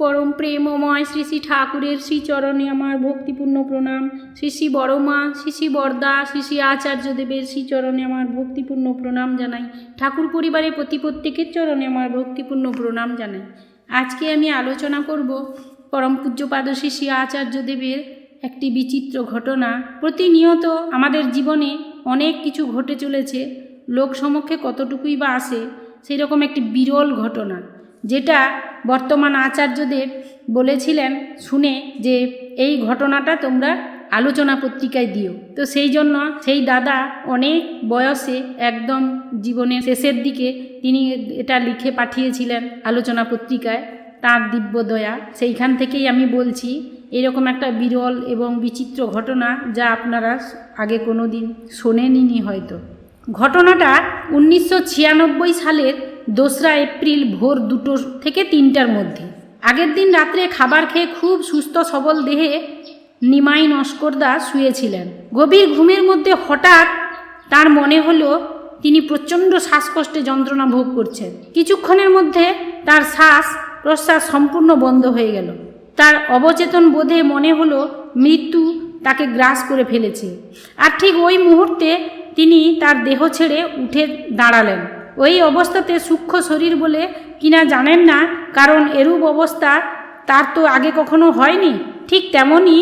পরম প্রেমময় শ্রী শ্রী ঠাকুরের শ্রীচরণে আমার ভক্তিপূর্ণ প্রণাম। শ্রী শ্রী বড়মা, শ্রী শ্রী বরদা, শ্রী শ্রী আচার্যদেবের শ্রীচরণে আমার ভক্তিপূর্ণ প্রণাম জানাই। ঠাকুর পরিবারের প্রতি প্রত্যেকের চরণে আমার ভক্তিপূর্ণ প্রণাম জানাই। আজকে আমি আলোচনা করব পরম পূজ্যপাদ শ্রী শ্রী আচার্যদেবের একটি বিচিত্র ঘটনা। প্রতিনিয়ত আমাদের জীবনে অনেক কিছু ঘটে চলেছে, লোক সমক্ষে কতটুকুই বা আসে সেই রকম একটি বিরল ঘটনা, যেটা বর্তমান আচার্যদেব বলেছিলেন, শুনে যে এই ঘটনাটা তোমরা আলোচনা পত্রিকায় দিও। তো সেই জন্য সেই দাদা অনেক বয়সে একদম জীবনের শেষের দিকে তিনি এটা লিখে পাঠিয়েছিলেন আলোচনা পত্রিকায়, তার দিব্য দয়া। সেইখান থেকেই আমি বলছি, এরকম একটা বিরল এবং বিচিত্র ঘটনা যা আপনারা আগে কোনো দিন শোনেননি হয়তো। ঘটনাটা উনিশশো ছিয়ানব্বই সালের দোসরা এপ্রিল ভোর দুটো থেকে তিনটার মধ্যে। আগের দিন রাত্রে খাবার খেয়ে খুব সুস্থ সবল দেহে নিমাই নস্করদা শুয়েছিলেন। গভীর ঘুমের মধ্যে হঠাৎ তার মনে হলো, তিনি প্রচণ্ড শ্বাসকষ্টে যন্ত্রণা ভোগ করছেন। কিছুক্ষণের মধ্যে তার শ্বাস প্রশ্বাস সম্পূর্ণ বন্ধ হয়ে গেল। তার অবচেতন বোধে মনে হলো, মৃত্যু তাকে গ্রাস করে ফেলেছে। আর ঠিক ওই মুহূর্তে তিনি তার দেহ ছেড়ে উঠে দাঁড়ালেন। ওই অবস্থাতে সূক্ষ্ম শরীর বলে কিনা জানেন না, কারণ এরূপ অবস্থা তার তো আগে কখনো হয়নি। ঠিক তেমনই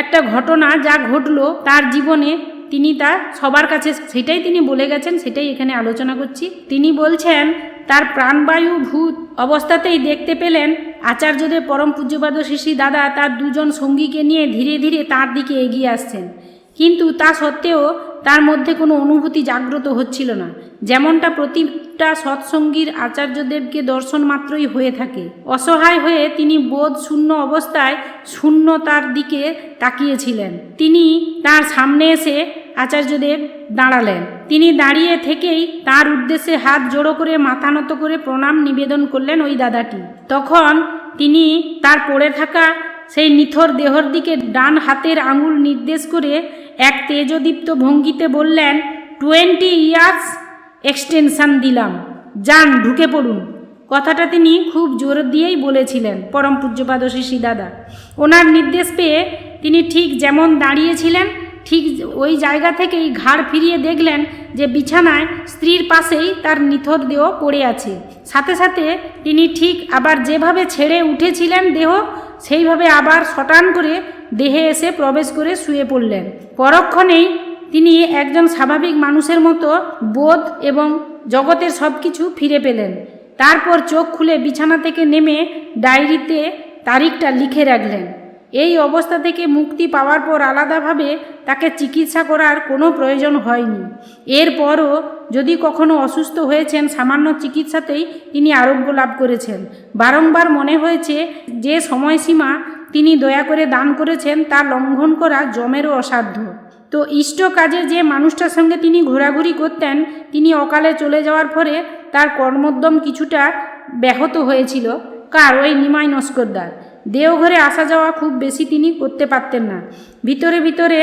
একটা ঘটনা যা ঘটলো তার জীবনে তিনি তা সবার কাছে, সেটাই তিনি বলে গেছেন, সেটাই এখানে আলোচনা করছি। তিনি বলছেন, তার প্রাণবায়ু ভূত অবস্থাতেই দেখতে পেলেন আচার্যদের পরম পূজ্যপাদ শিশি দাদা তার দুজন সঙ্গীকে নিয়ে ধীরে ধীরে তার দিকে এগিয়ে আসছেন। কিন্তু তা সত্ত্বেও তার মধ্যে কোনো অনুভূতি জাগ্রত হচ্ছিল না। যেমনটা প্রতিটা সৎসঙ্গীর আচার্যদেবকে দর্শন মাত্রই হয়ে থাকে। অসহায় হয়ে তিনি বোধ শূন্য অবস্থায় শূন্যতার দিকে তাকিয়েছিলেন। তিনি তার সামনে এসে আচার্যদেব দাঁড়ালেন। তিনি দাঁড়িয়ে থেকেই তার উদ্দেশ্যে হাত জোড়ো করে, মাথা নত করে প্রণাম নিবেদন করলেন ওই দাদাটি। তখন তিনি তার পড়ে থাকা সেই নিথর দেহর দিকে ডান হাতের আঙুল নির্দেশ করে এক তেজদীপ্ত ভঙ্গিতে বললেন টোয়েন্টি ইয়ার্স এক্সটেনশন দিলাম। যান, ঢুকে পড়ুন। কথাটা তিনি খুব জোর দিয়েই বলেছিলেন, পরম পূজ্যপাদ শিশি দাদা। ওনার নির্দেশ পেয়ে তিনি ঠিক যেমন দাঁড়িয়েছিলেন, ঠিক ওই জায়গা থেকেই ঘাড় ফিরিয়ে দেখলেন যে বিছানায় স্ত্রীর পাশেই তার নিথর দেহ পড়ে আছে। সাথে সাথে তিনি ঠিক আবার যেভাবে ছেড়ে উঠেছিলেন দেহ, সেইভাবে আবার শটান করে দেহে এসে প্রবেশ করে শুয়ে পড়লেন। পরক্ষণেই তিনি একজন স্বাভাবিক মানুষের মতো বোধ এবং জগতের সব কিছু ফিরে পেলেন। তারপর চোখ খুলে বিছানা থেকে নেমে ডায়েরিতে তারিখটা লিখে রাখলেন। এই অবস্থা থেকে মুক্তি পাওয়ার পর আলাদাভাবে তাকে চিকিৎসা করার কোনো প্রয়োজন হয়নি। এরপরও যদি কখনো অসুস্থ হয়েছেন, সামান্য চিকিৎসাতেই তিনি আরোগ্য লাভ করেছেন। বারংবার মনে হয়েছে যে সময়সীমা তিনি দয়া করে দান করেছেন তা লঙ্ঘন করা জমেরও অসাধ্য। তো ইষ্ট কাজে যে মানুষটার সঙ্গে তিনি ঘোরাঘুরি করতেন, তিনি অকালে চলে যাওয়ার পরে তার কর্মোদ্যম কিছুটা ব্যাহত হয়েছিল। কার? ওই নিমাই নস্করদার। দেওঘরে আসা যাওয়া খুব বেশি তিনি করতে পারতেন না। ভিতরে ভিতরে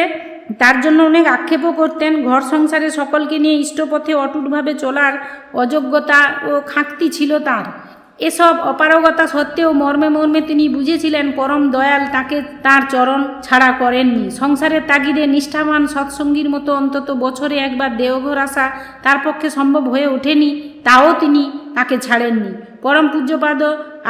তার জন্য অনেক আক্ষেপও করতেন। ঘর সংসারে সকলকে নিয়ে ইষ্টপথে অটুটভাবে চলার অযোগ্যতা ও খাঁকতি ছিল তার। এসব অপারগতা সত্ত্বেও মর্মে মর্মে তিনি বুঝেছিলেন পরম দয়াল তাকে তার চরণ ছাড়া করেননি। সংসারের তাগিদে নিষ্ঠাবান সৎসঙ্গীর মতো অন্তত বছরে একবার দেওঘর আসা তার পক্ষে সম্ভব হয়ে ওঠেনি, তাও তিনি তাকে ছাড়েননি। পরম পূজ্যপাদ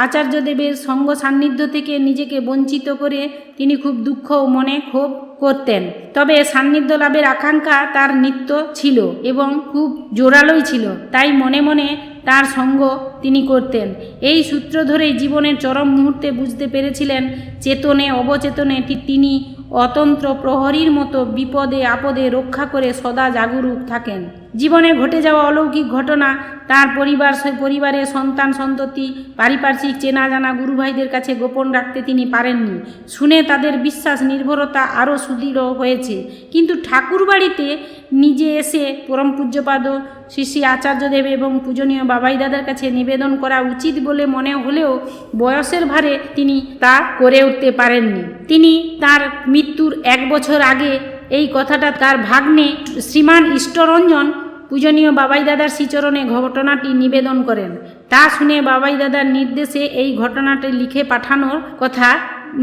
আচার্যদেবের সঙ্গ সান্নিধ্য থেকে নিজেকে বঞ্চিত করে তিনি খুব দুঃখ ও মনে ক্ষোভ করতেন। তবে সান্নিধ্য লাভের আকাঙ্ক্ষা তার নিত্য ছিল এবং খুব জোরালোই ছিল। তাই মনে মনে তার সঙ্গ তিনি করতেন। এই সূত্র ধরেই জীবনের চরম মুহূর্তে বুঝতে পেরেছিলেন, চেতনে, অবচেতনে তিনি অতন্ত্র প্রহরীর মতো বিপদে আপদে রক্ষা করে সদা জাগরুক থাকেন। জীবনে ঘটে যাওয়া অলৌকিক ঘটনা, তার পরিবার পরিবারের সন্তান, সন্ততি, পারিপার্শ্বিক চেনা জানা গুরুভাইদের কাছে গোপন রাখতে তিনি পারেননি। শুনে তাদের বিশ্বাস, নির্ভরতা আরও সুদৃঢ় হয়েছে। কিন্তু ঠাকুর বাড়িতে নিজে এসে পরম পূজ্যপাদ, শ্রী শ্রী আচার্যদেব এবং পূজনীয় বাবাই দাদার কাছে নিবেদন করা উচিত বলে মনে হলেও বয়সের ভারে তিনি তা করে উঠতে পারেননি। তিনি তার মৃত্যুর এক বছর আগে এই কথাটা তার ভাগ্নে শ্রীমান ইষ্টরঞ্জন পূজনীয় বাবাই দাদার শ্রীচরণে ঘটনাটি নিবেদন করেন। তা শুনে বাবাই দাদার নির্দেশে এই ঘটনাটি লিখে পাঠানোর কথা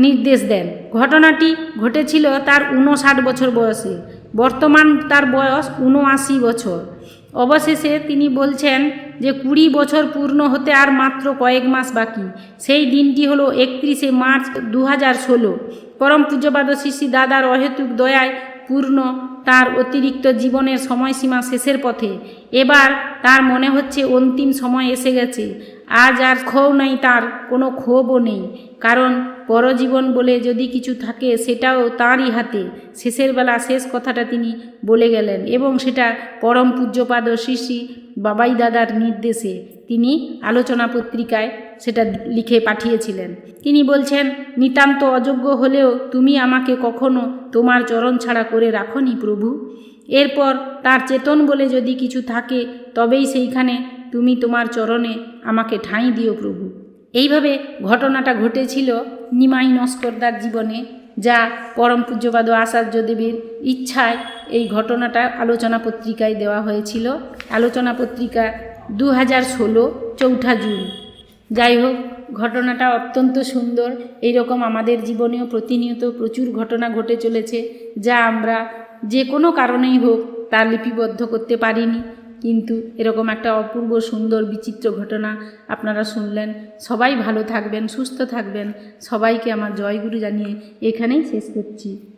নির্দেশ দেন। ঘটনাটি ঘটেছিল তার উনষাট বছর বয়সে। বর্তমান তার বয়স উনআশি বছর। অবশেষে তিনি বলছেন যে কুড়ি বছর পূর্ণ হতে আর মাত্র কয়েক মাস বাকি। সেই দিনটি হলো একত্রিশে মার্চ দু হাজার ষোলো। পরম পূজ্যপাদ শিশি দাদার অহেতুক দয়ায় পূর্ণ তার অতিরিক্ত জীবনের সময়সীমা শেষের পথে। এবার তার মনে হচ্ছে অন্তিম সময় এসে গেছে। আজ আর ক্ষোভ নেই তার, কোনো ক্ষোভও নেই। কারণ পরজীবন বলে যদি কিছু থাকে, সেটাও তাঁরই হাতে। শেষের বেলা শেষ কথাটা তিনি বলে গেলেন এবং সেটা পরম পূজ্যপাদ শ্রী শ্রী বাবাই দাদার নির্দেশে। তিনি আলোচনা পত্রিকায় সেটা লিখে পাঠিয়েছিলেন। তিনি বলছেন, নিতান্ত অযোগ্য হলেও তুমি আমাকে কখনো তোমার চরণ ছাড়া করে রাখনি প্রভু। এরপর তার চেতন বলে যদি কিছু থাকে, তবেই সেইখানে তুমি তোমার চরণে আমাকে ঠাঁই দিও প্রভু। এইভাবে ঘটনাটা ঘটেছিল নিমাই নস্করদার জীবনে, যা পরম পূজ্যপাদ আচার্যদেবের ইচ্ছায় এই ঘটনাটা আলোচনা পত্রিকায় দেওয়া হয়েছিল। আলোচনা পত্রিকা দু হাজার ষোলো, চৌঠা জুন। যাই হোক, ঘটনাটা অত্যন্ত সুন্দর। এইরকম আমাদের জীবনেও প্রতিনিয়ত প্রচুর ঘটনা ঘটে চলেছে, যা আমরা যে কোনো কারণেই হোক তা লিপিবদ্ধ করতে পারিনি। কিন্তু এরকম একটা অপূর্ব, সুন্দর, বিচিত্র ঘটনা আপনারা শুনলেন। সবাই ভালো থাকবেন, সুস্থ থাকবেন। সবাইকে আমার জয়গুরু জানিয়ে এখানেই শেষ করছি।